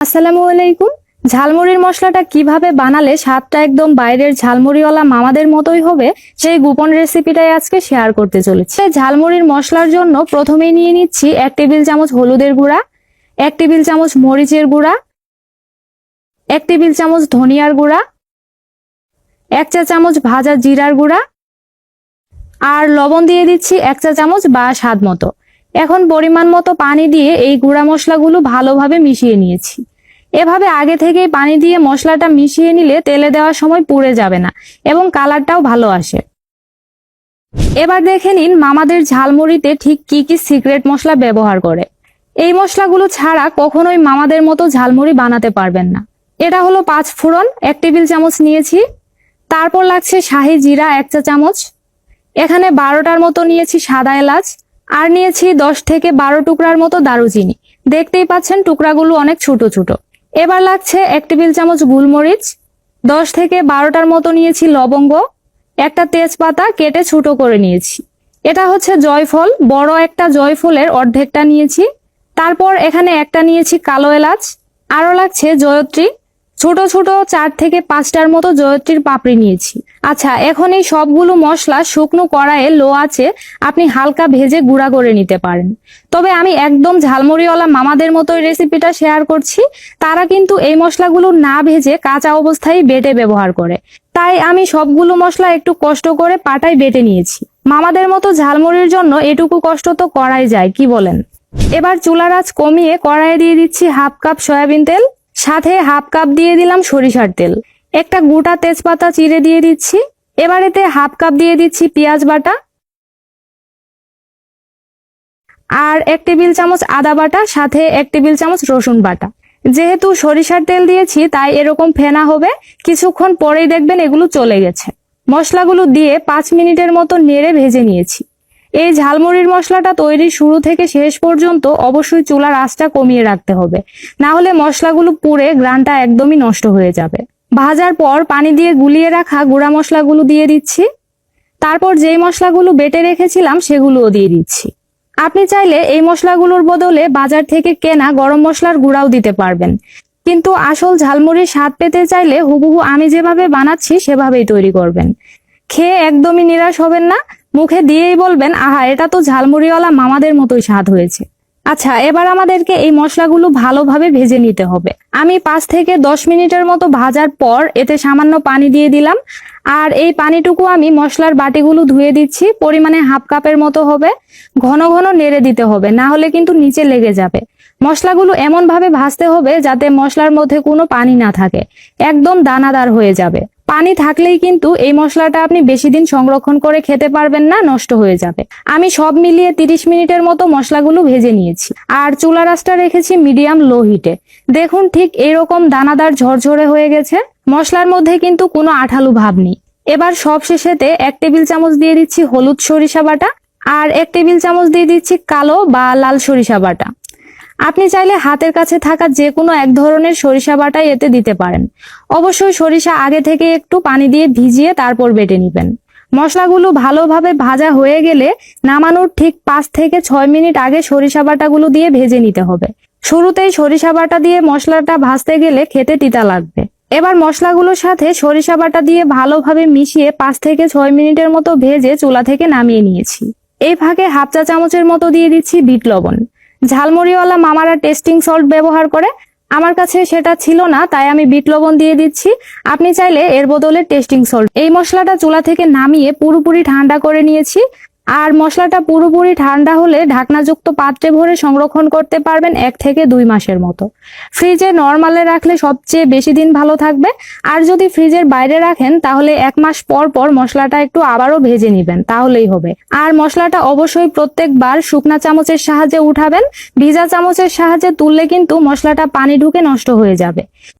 আসসালামু আলাইকুম। ঝালমুড়ির মশলাটা কীভাবে বানালে স্বাদটা একদম বাইরের ঝালমুড়িওয়ালা মামাদের মতোই হবে, সেই গোপন রেসিপিটাই আজকে শেয়ার করতে চলেছি। ঝালমুড়ির মশলার জন্য প্রথমেই নিয়ে নিচ্ছি এক টেবিল চামচ হলুদের গুঁড়া, এক টেবিল চামচ মরিচের গুঁড়া, এক টেবিল চামচ ধনিয়ার গুঁড়া, এক চা চামচ ভাজা জিরার গুঁড়া, আর লবণ দিয়ে দিচ্ছি এক চা চামচ বা স্বাদ মতো। এখন পরিমাণ মতো পানি দিয়ে এই গুঁড়া মশলাগুলো ভালোভাবে মিশিয়ে নিয়েছি। এভাবে আগে থেকেই পানি দিয়ে মশলাটা মিশিয়ে নিলে তেলে দেওয়ার সময় পুড়ে যাবে না এবং কালারটাও ভালো আসে। এবার দেখে নিন মামাদের ঝালমুড়িতে ঠিক কি কি সিক্রেট মশলা ব্যবহার করে। এই মশলাগুলো ছাড়া কখনোই মামাদের মতো ঝালমুড়ি বানাতে পারবেন না। এটা হলো পাঁচ ফোড়ন, এক টেবিল চামচ নিয়েছি। তারপর লাগছে শাহি জিরা এক চা চামচ। এখানে বারোটার মতো নিয়েছি সাদা এলাচ। আর নিয়েছি দশ থেকে বারো টুকরার মতো দারুচিনি। দেখতেই পাচ্ছেন টুকরাগুলো অনেক ছোট ছোট। এবার লাগছে এক টেবিল চামচ গুলমরিচ, দশ থেকে বারোটার মতো নিয়েছি লবঙ্গ, একটা তেজপাতা কেটে ছোট করে নিয়েছি। এটা হচ্ছে জয়ফল, বড় একটা জয়ফলের অর্ধেকটা নিয়েছি। তারপর এখানে একটা নিয়েছি কালো এলাচ আরও লাগছে জয়ত্রী ছোট ছোট চার থেকে পাঁচটার মতো জয়ত্রীর পাপড়ি নিয়েছি। আচ্ছা এখন এই সবগুলো মশলা শুকনো কড়াইয়ে লো আছে, আপনি হালকা ভেজে গুঁড়া করে নিতে পারেন। তবে আমি একদম ঝালমুড়িওয়ালা মামাদের মতো রেসিপিটা শেয়ার করছি। তারা কিন্তু এই মশলাগুলো না ভেজে কাঁচা অবস্থায় বেটে ব্যবহার করে। তাই আমি সবগুলো মশলা একটু কষ্ট করে পাটায় বেটে নিয়েছি। মামাদের মতো ঝালমুড়ির জন্য এটুকু কষ্ট তো করাই যায়, কি বলেন? এবার চুলার আঁচ কমিয়ে কড়াইয়ে দিয়ে দিচ্ছি হাফ কাপ সয়াবিন তেল সাথে হাফ কাপ দিয়ে দিলাম সরিষার তেল। একটা গোটা তেজপাতা চিড়ে দিয়ে দিচ্ছি। এবার এতে হাফ কাপ দিয়ে দিচ্ছি পেঁয়াজ বাটা। আর এক টেবিল চামচ আদা বাটা, সাথে এক টেবিল চামচ রসুন বাটা। যেহেতু সরিষার তেল দিয়েছি, তাই এরকম ফেনা হবে। কিছুক্ষণ পরেই দেখবেন এগুলো চলে গেছে। মশলাগুলো দিয়ে পাঁচ মিনিটের মতো নেড়ে ভেজে নিয়েছি। এই ঝালমুড়ির মশলাটা তৈরি শুরু থেকে শেষ পর্যন্ত অবশ্যই চুলার আঁচটা কমিয়ে রাখতে হবে। না হলে মশলাগুলো পুড়ে গ্রানটা একদমই নষ্ট হয়ে যাবে। ভাজার পর পানি দিয়ে গুলিয়ে রাখা গুঁড়া মশলাগুলো দিয়ে দিচ্ছি। তারপর যেই মশলাগুলো বেটে রেখেছিলাম সেগুলোও দিয়ে দিচ্ছি। আপনি চাইলে এই মশলাগুলোর বদলে বাজার থেকে কেনা গরম মশলার গুঁড়াও দিতে পারবেন। কিন্তু আসল ঝালমুড়ির স্বাদ পেতে চাইলে হুবহু আমি যেভাবে বানাচ্ছি সেভাবেই তৈরি করবেন। খেয়ে একদমই নিরাশ হবেন না। মুখে দিয়েই বলবেন, আহা, এটা তো ঝালমুড়িওয়ালা মামাদের মতোই স্বাদ হয়েছে। আচ্ছা এবার আমাদেরকে এই মশলাগুলো ভালোভাবে ভেজে নিতে হবে। আমি পাঁচ থেকে দশ মিনিটের মতো ভাজার পর এতে সামান্য পানি দিয়ে দিলাম। আর এই পানিটুকু আমি মশলার বাটিগুলো ধুয়ে দিচ্ছি, পরিমাণে হাফ কাপের মতো হবে। ঘন ঘন নেড়ে দিতে হবে, না হলে কিন্তু নিচে লেগে যাবে। মশলাগুলো এমনভাবে ভাজতে হবে যাতে মশলার মধ্যে কোনো পানি না থাকে। একদম দানাদার হয়ে যাবে। পানি থাকলেই কিন্তু এই মশলাটা আপনি বেশি দিন সংরক্ষণ করে খেতে পারবেন না, নষ্ট হয়ে যাবে। আমি সব মিলিয়ে তিরিশ মিনিটের মতো মশলাগুলো ভেজে নিয়েছি। আর চুলা রাসটা রেখেছি মিডিয়াম লো হিটে। দেখুন ঠিক এরকম দানাদার ঝরঝরে হয়ে গেছে। মশলার মধ্যে কিন্তু কোনো আঠালু ভাব নেই। এবার সব শেষেতে এক টেবিল চামচ দিয়ে দিচ্ছি হলুদ সরিষা বাটা আর এক টেবিল চামচ দিয়ে দিচ্ছি কালো বা লাল সরিষা বাটা। আপনি চাইলে হাতের কাছে থাকা যে কোনো এক ধরনের সরিষা বাটাই এতে দিতে পারেন। অবশ্যই সরিষা আগে থেকে একটু পানি দিয়ে ভিজিয়ে তারপর বেটে নেবেন। মশলাগুলো ভালোভাবে ভাজা হয়ে গেলে নামানোর ঠিক পাঁচ থেকে ছয় মিনিট আগে সরিষা বাটাগুলো দিয়ে ভেজে নিতে হবে। শুরুতেই সরিষা বাটা দিয়ে মশলাটা ভাজতে গেলে খেতে তিতা লাগবে। এবার মশলাগুলোর সাথে সরিষা বাটা দিয়ে ভালোভাবে মিশিয়ে পাঁচ থেকে ছয় মিনিটের মতো ভেজে চুলা থেকে নামিয়ে নিয়েছি। এই ফাঁকে হাফ চা চামচের মতো দিয়ে দিচ্ছি বিট লবণ। ঝালমুড়িওয়ালা মামারা টেস্টিং সল্ট ব্যবহার করে, আমার কাছে সেটা ছিল না, তাই আমি বিট লবণ দিয়ে দিচ্ছি। আপনি চাইলে এর বদলে টেস্টিং সল্ট। এই মশলাটা চুলা থেকে নামিয়ে পুরোপুরি ঠান্ডা করে নিয়েছি। আর মশলাটা পুরোপুরি ঠান্ডা হলে ঢাকনাযুক্ত পাত্রে ভরে সংরক্ষণ করতে পারবেন এক থেকে দুই মাসের মতো। ফ্রিজে নর্মালে রাখলে সবচেয়ে বেশি দিন ভালো থাকবে। আর যদি ফ্রিজের বাইরে রাখেন, তাহলে এক মাস পর পর মশলাটা একটু আবারও ভেজে নেবেন, তাহলেই হবে। আর মশলাটা অবশ্যই প্রত্যেকবার শুকনা চামচের সাহায্যে উঠাবেন। ভিজা চামচের সাহায্যে তুললে কিন্তু মশলাটা পানি ঢুকে নষ্ট হয়ে যাবে।